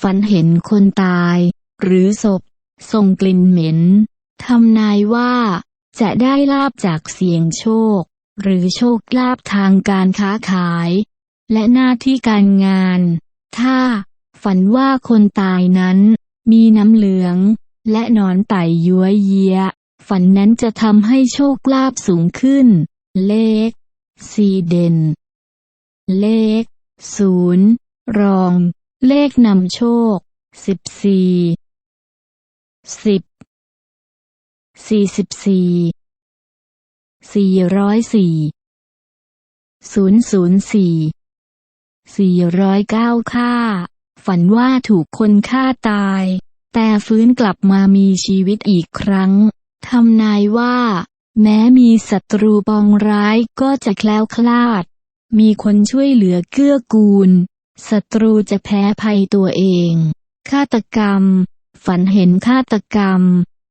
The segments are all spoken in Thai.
ฝันเห็นคนตาย หรือศพ ส่งกลิ่นเหม็นทำนายว่า จะได้ลาบจากเสียงโชค หรือโชคลาภทางการค้าขาย และหน้าที่การงาน ถ้า ฝันว่าคนตายนั้น มีน้ำเหลือง และนอนไต่ยัวเยีย ฝันนั้นจะทำให้โชคลาภสูงขึ้น เลขสี่เด่น เลขศูนย์รอง เลขนำโชค สิบสี่ สิบ สี่สิบสี่ สี่ร้อยสี่ ศูนย์ศูนย์สี่ สี่ร้อยเก้าค่า ฝันว่าถูกคนฆ่าตาย แต่ฟื้นกลับมามีชีวิตอีกครั้ง ทำนายว่า แม้มีศัตรูปองร้ายก็จะแคล้วคลาด มีคนช่วยเหลือเกื้อกูล ศัตรูจะแพ้ภัยตัวเอง ฆาตกรรม ฝันเห็นฆาตกรรม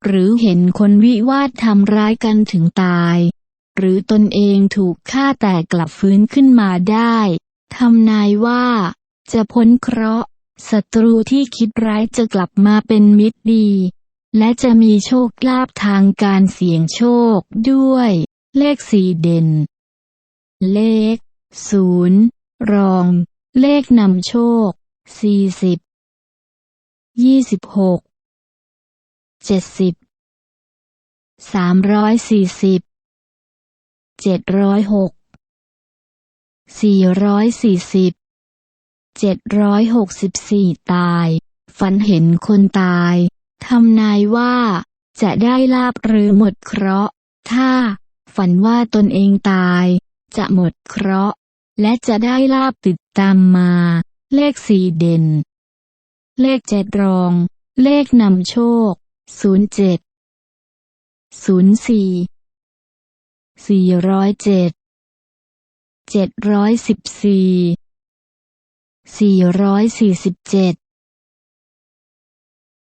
หรือเห็นคนวิวาททำร้ายกันถึงตาย หรือตนเองถูกฆ่าแต่กลับฟื้นขึ้นมาได้ทำนายว่า จะพ้นเคราะห์ศัตรูที่คิดร้ายจะกลับมาเป็นมิตรดี และจะมีโชคลาภทางการเสี่ยงโชคด้วย เลขสี่เด่น เลขศูนย์รอง เลขนำโชค สี่สิบ ยี่สิบหก เจ็ดสิบ สามร้อยสี่สิบ เจ็ดร้อยหก สี่ร้อยสี่สิบ เจ็ดร้อยหกสิบสี่ตาย ฝันเห็นคนตาย ทำนายว่า จะได้ลาบหรือหมดเคราะห์ ถ้า ฝันว่าตนเองตาย จะหมดเคราะห์ และจะได้ลาบติดตามมา เลขสี่เด่น เลขเจ็ดรอง เลขนำโชค ศูนย์เจ็ด ศูนย์สี่สี่ร้อยเจ็ด เจ็ดร้อยสิบสี่ สี่ร้อยสี่สิบเจ็ด